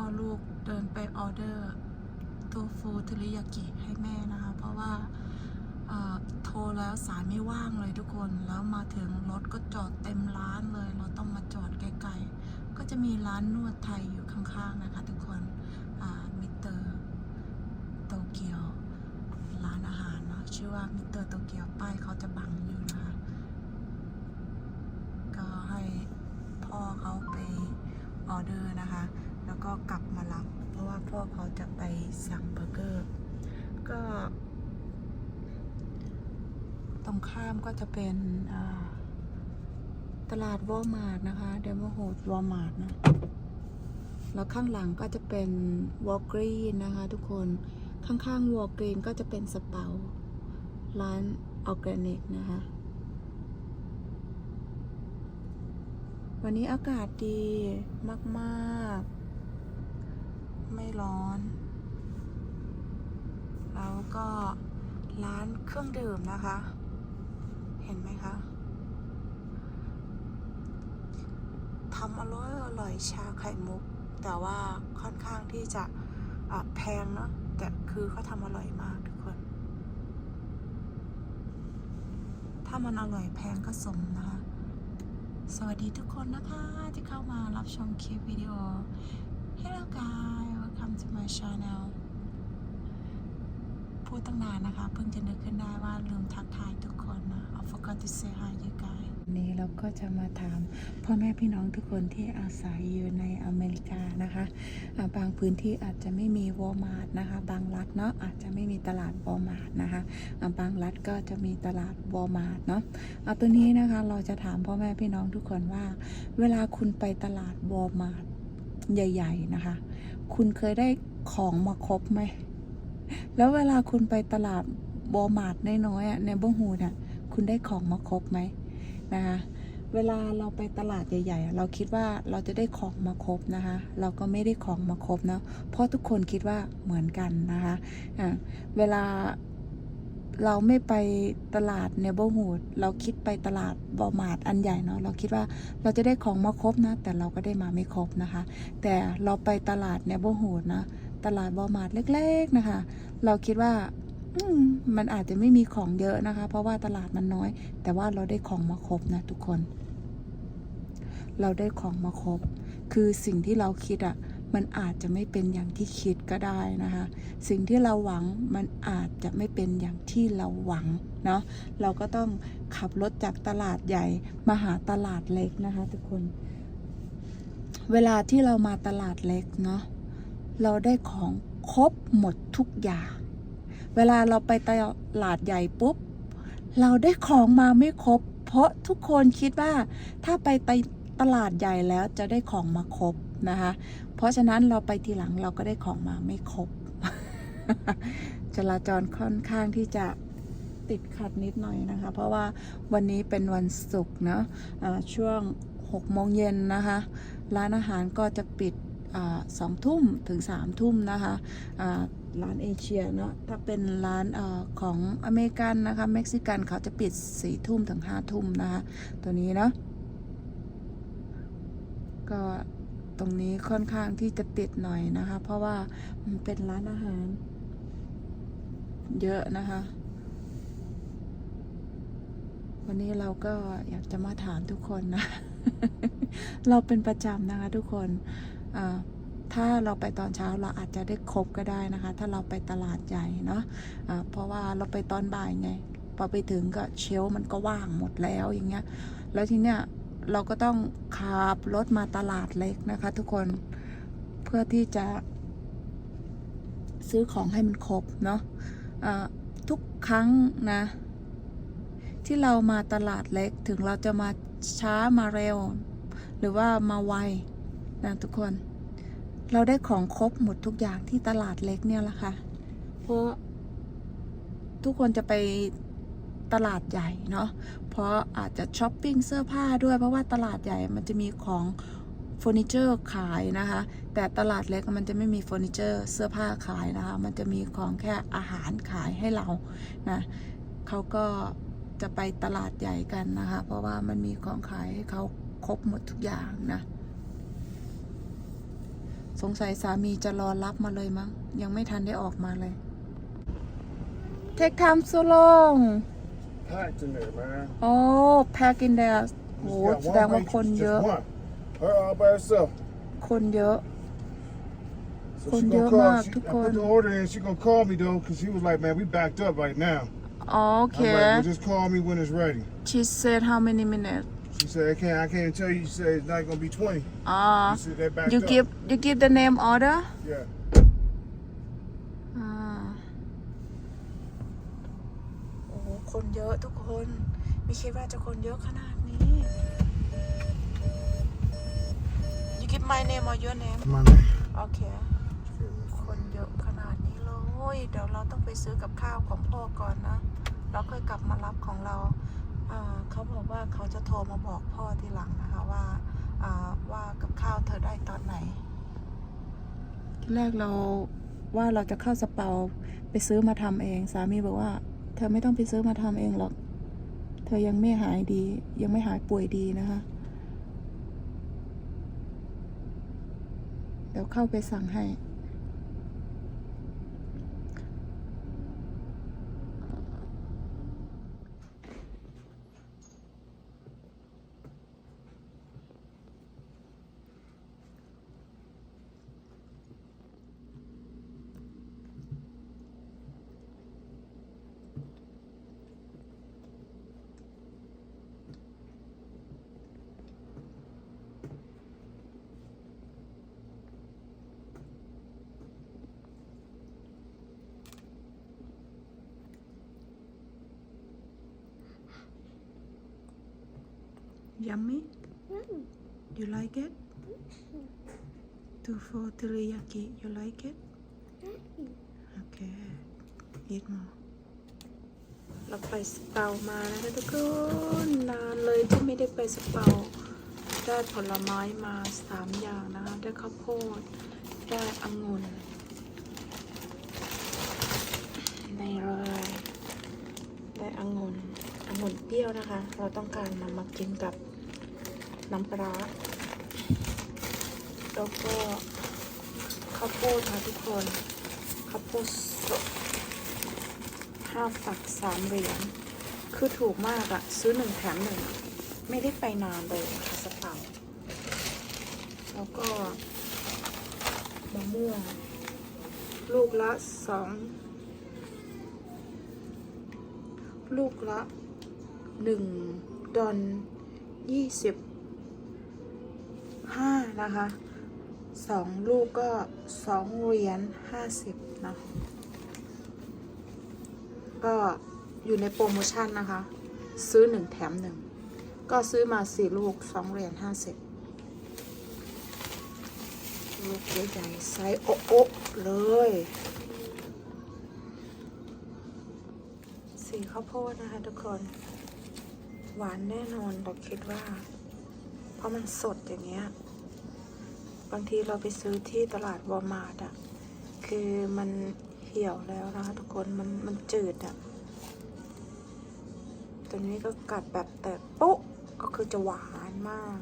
ก็ลูกเดินไปออเดอร์โตฟูเทริยากิให้แม่นะคะ เพราะว่าโทรแล้วสายไม่ว่างเลยทุกคนแล้วมาถึงรถก็จอดเต็มร้านเลย เราต้องมาจอดไกลๆ ก็จะมีร้านนวดไทยอยู่ข้างๆนะคะ ทุกคนมิเตอร์โตเกียวร้านอาหารเนาะชื่อว่ามิเตอร์โตเกียวป้ายเขาจะบังอยู่นะคะ ก็ให้พ่อเขาไปออเดอร์นะคะ ก็กลับมารับเพราะว่าพ่อเขาจะไปสั่งเบอร์เกอร์ ก็ ตรงข้ามก็จะเป็นตลาดวอลมาร์ทนะคะเดมโฮดวอลมาร์ทนะ แล้วข้างหลังก็จะเป็นวอลกรีนนะคะทุกคนข้างๆวอลกรีนก็จะเป็นสเปาร้านออร์แกนิกนะคะวันนี้อากาศดีมาก ๆ ไม่ร้อน แล้วก็ร้านเครื่องดื่มนะคะ เห็นไหมคะทำอร่อยอร่อยชาไข่มุก แต่ว่าค่อนข้างที่จะะแพงเนาะแต่คือเขาทำอร่อยมากทุกคน ถ้ามันอร่อยแพงก็สมนะคะ สวัสดีทุกคนนะคะที่เข้ามารับชมคลิปวิดีโอ Hello guys welcome to my channel พูดตั้งนานนะคะ เพิ่งจะนึกขึ้นได้ว่าลืมทักทายทุกคนนะ I forgot to say hi you guys วันนี้เราก็จะมาถามพ่อแม่พี่น้องทุกคนที่อาศัยอยู่ในอเมริกานะคะบางพื้นที่อาจจะไม่มีวอลมาร์ทนะคะ บางรัฐเนาะอาจจะไม่มีตลาดวอลมาร์ทนะคะบางรัฐก็จะมีตลาดวอลมาร์ทเนาะเอาตัวนี้นะคะเราจะถามพ่อแม่พี่น้องทุกคนว่า เวลาคุณไปตลาดวอลมาร์ท ใหญ่ ๆ นะคะ คุณเคยได้ของมาครบไหม แล้วเวลาคุณไปตลาดวอมาร์ทน้อยๆอะในเบอร์ฮูดอะคุณได้ของมาครบไหมนะคะ เวลาเราไปตลาดใหญ่ ๆ เราคิดว่าเราจะได้ของมาครบนะคะ เราก็ไม่ได้ของมาครบนะเพราะทุกคนคิดว่าเหมือนกันนะคะอะเวลา เราไม่ไปตลาดเนเบอร์ฮูดเราคิดไปตลาดวอมาร์ทอันใหญ่เนาะเราคิดว่าเราจะได้ของมาครบนะ แต่เราก็ได้มาไม่ครบนะคะ แต่เราไปตลาดเนเบอร์ฮูดนะตลาดวอมาร์ทเล็ก ๆนะคะ เราคิดว่ามมันอาจจะไม่มีของเยอะนะคะ เพราะว่าตลาดมันน้อย แต่ว่าเราได้ของมาครบนะทุกคน เราได้ของมาครบ คือสิ่งที่เราคิดอะ่ะ มันอาจจะไม่เป็นอย่างที่คิดก็ได้นะคะ สิ่งที่เราหวังมันอาจจะไม่เป็นอย่างที่เราหวังเนาะเราก็ต้องขับรถจากตลาดใหญ่มาหาตลาดเล็กนะคะทุกคน เวลาที่เรามาตลาดเล็กเนาะเราได้ของครบหมดทุกอย่าง เวลาเราไปตลาดใหญ่ปุ๊บ เราได้ของมาไม่ครบ เพราะทุกคนคิดว่าถ้าไปตลาดใหญ่แล้วจะได้ของมาครบ นะคะ เพราะฉะนั้นเราไปทีหลังเราก็ได้ของมาไม่ครบ จราจรค่อนข้างที่จะติดขัดนิดหน่อยนะคะ เพราะว่าวันนี้เป็นวันศุกร์เนาะะช่วง6โมงเย็นนะคะ ร้านอาหารก็จะปิดสองทุ่มถึงสามทุ่มนะคะร้านเอเชียเนาะถ้าเป็นร้านอของอเมริกันนะคะเม็กซิกันเขาจะปิดสี่ทุ่มถึงห้าทุ่มนะคะ ตัวนี้เนาะก็ ตรงนี้ค่อนข้างที่จะติดหน่อยนะคะ เพราะว่ามันเป็นร้านอาหาร เยอะนะคะ วันนี้เราก็อยากจะมาถามทุกคนนะ เราเป็นประจำนะคะทุกคนถ้าเราไปตอนเช้าเราอาจจะได้ครบก็ได้นะคะ ถ้าเราไปตลาดใหญ่เนาะะเพราะว่าเราไปตอนบ่ายไงพอไปถึงก็เชลมันก็ว่างหมดแล้วอย่างเงี้ย แล้วทีเนี้ย เราก็ต้องขับรถมาตลาดเล็กนะคะ ทุกคนเพื่อที่จะ ซื้อของให้มันครบเนาะะทุกครั้งนะ ที่เรามาตลาดเล็กถึงเราจะมาช้ามาเร็ว หรือว่ามาไวนะทุกคน เราได้ของครบหมดทุกอย่างที่ตลาดเล็กเนี่ยแหละค่ะ เพราะทุกคนจะไป ตลาดใหญ่เนาะ เพราะอาจจะช้อปปิ้งเสื้อผ้าด้วยเพราะว่าตลาดใหญ่มันจะมีของเฟอร์นิเจอร์ขายนะคะ แต่ตลาดเล็กมันจะไม่มีเฟอร์นิเจอร์เสื้อผ้าขายนะคะ มันจะมีของแค่อาหารขายให้เรา นะเขาก็จะไปตลาดใหญ่กันนะคะ เพราะว่ามันมีของขายให้เขาครบหมดทุกอย่างนะ สงสัยสามีจะรอรับมาเลยมั้ง ยังไม่ทันได้ออกมาเลย Take time so long Packed in there, man. โอ้ pack in there โห Just got แสดง one ว่า waitress, คนเยอะ Just one. Her all by herself. คนเยอะ Soคน she เยอะ gonna มาก call. She, ทุก I คน put the order in. She gonna call me though, cause he was like, "Man, we backed up right now." โอเค I'm like, well, just call me when it's ready. she said how many minutes She said, "I can't. I can't tell you." She said it's not gonna be 20. อ๋อ She said they backed you up. give you give the name order Yeah. คนเยอะทุกคน ไม่คิดว่าจะคนเยอะขนาดนี้ you give my name or your name My name. โอเค คนเยอะขนาดนี้เลย เดี๋ยวเราต้องไปซื้อกับข้าวของพ่อก่อนนะ แล้วค่อยกลับมารับของเราอ่าเขาบอกว่าเขาจะโทรมาบอกพ่อทีหลังนะคะว่าอ่าว่ากับข้าวเธอได้ตอนไหน ที่แรกเราว่าเราจะเข้าสเปาไปซื้อมาทำเอง สามีบอกว่าเธอไม่ต้องไปซื้อมาทำเองหรอก เธอยังไม่หายดี ยังไม่หายป่วยดีนะคะ เดี๋ยวเข้าไปสั่งให้ Yummy? You like it? Two for teriyaki. You like it? Okay. Eat more. เราไปสเปามานะคะทุกคนนานเลยที่ไม่ได้ไปสเปาได้ผลไม้มาสามอย่างนะคะได้ข้าวโพด ได้องุ่นในเลยได้องุ่นองุ่นเปรี้ยวนะคะ เราต้องการนำมากินกับ น้ำปลาแล้วก็ข้าวโพดค่ะทุกคนข้าวโพดสดห้าฝักสามเหรียญคือถูกมากอะซื้อหนึ่งแถมหนึ่งไม่ได้ไปนานเลยนะคะสเปาแล้วก็มะม่วงลูกละสองลูกละหนึ่งดอนยี่สิบ ห้านะคะสองลูกก็สองเหรียญห้าสิบเนาะก็อยู่ในโปรโมชั่นนะคะ ซื้อหนึ่งแถมหนึ่งก็ซื้อมาสี่ลูกสองเหรียญห้าสิบลูกใหญ่ๆไซส์โอ๊ะโอ๊ะเลยสีข้าวโพดนะคะทุกคน หวานแน่นอนเราคิดว่า เพราะมันสดอย่างเงี้ย บางทีเราไปซื้อที่ตลาดวอลมาร์ทอะ คือมันเหี่ยวแล้วนะคะทุกคน มันมันจืดอะ ตัวนี้ก็กัดแบบแต่ปุ๊ก็คือจะหวานมาก